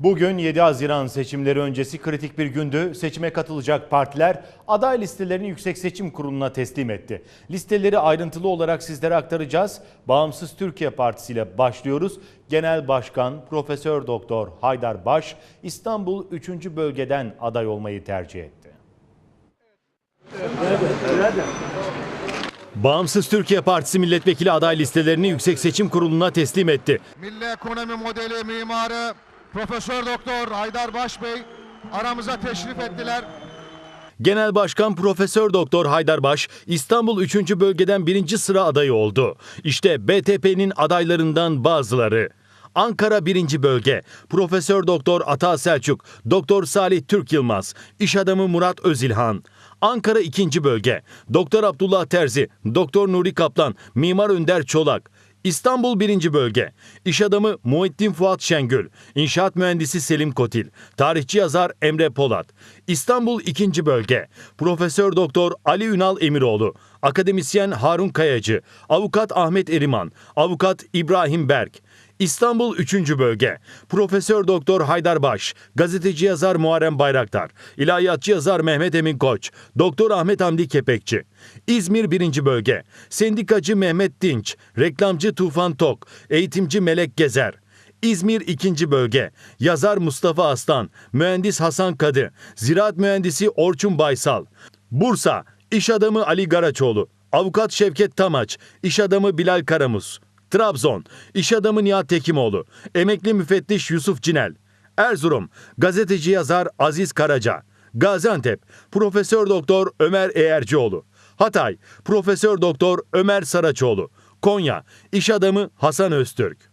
Bugün 7 Haziran seçimleri öncesi kritik bir gündü. Seçime katılacak partiler aday listelerini Yüksek Seçim Kurulu'na teslim etti. Listeleri ayrıntılı olarak sizlere aktaracağız. Bağımsız Türkiye Partisi ile başlıyoruz. Genel Başkan Profesör Doktor Haydar Baş İstanbul 3. bölgeden aday olmayı tercih etti. Bağımsız Türkiye Partisi milletvekili aday listelerini Yüksek Seçim Kurulu'na teslim etti. Milli Ekonomi Modeli mimarı Profesör Doktor Haydar Baş Bey aramıza teşrif ettiler. Genel Başkan Profesör Doktor Haydarbaş İstanbul 3. bölgeden birinci sıra adayı oldu. İşte BTP'nin adaylarından bazıları. Ankara 1. bölge Profesör Doktor Ata Selçuk, Doktor Salih Türk Yılmaz, İş adamı Murat Özilhan. Ankara 2. bölge Doktor Abdullah Terzi, Doktor Nuri Kaplan, Mimar Önder Çolak. İstanbul 1. Bölge İş adamı Muhittin Fuat Şengül, İnşaat Mühendisi Selim Kotil, Tarihçi yazar Emre Polat. İstanbul 2. Bölge Profesör Doktor Ali Ünal Emiroğlu, Akademisyen Harun Kayacı, Avukat Ahmet Eriman, Avukat İbrahim Berk. İstanbul 3. Bölge Profesör Doktor Haydar Baş, gazeteci yazar Muharrem Bayraktar, ilahiyatçı yazar Mehmet Emin Koç, Doktor Ahmet Hamdi Kepekçi. İzmir 1. Bölge Sendikacı Mehmet Dinç, reklamcı Tufan Tok, eğitimci Melek Gezer. İzmir 2. Bölge Yazar Mustafa Aslan, Mühendis Hasan Kadı, Ziraat Mühendisi Orçun Baysal. Bursa İş adamı Ali Garaçoğlu, Avukat Şevket Tamaç, İş adamı Bilal Karamuz. Trabzon, iş adamı Nihat Tekimoğlu, emekli müfettiş Yusuf Cinel. Erzurum, gazeteci yazar Aziz Karaca. Gaziantep, Profesör Doktor Ömer Eğercioğlu. Hatay, Profesör Doktor Ömer Saraçoğlu. Konya, iş adamı Hasan Öztürk.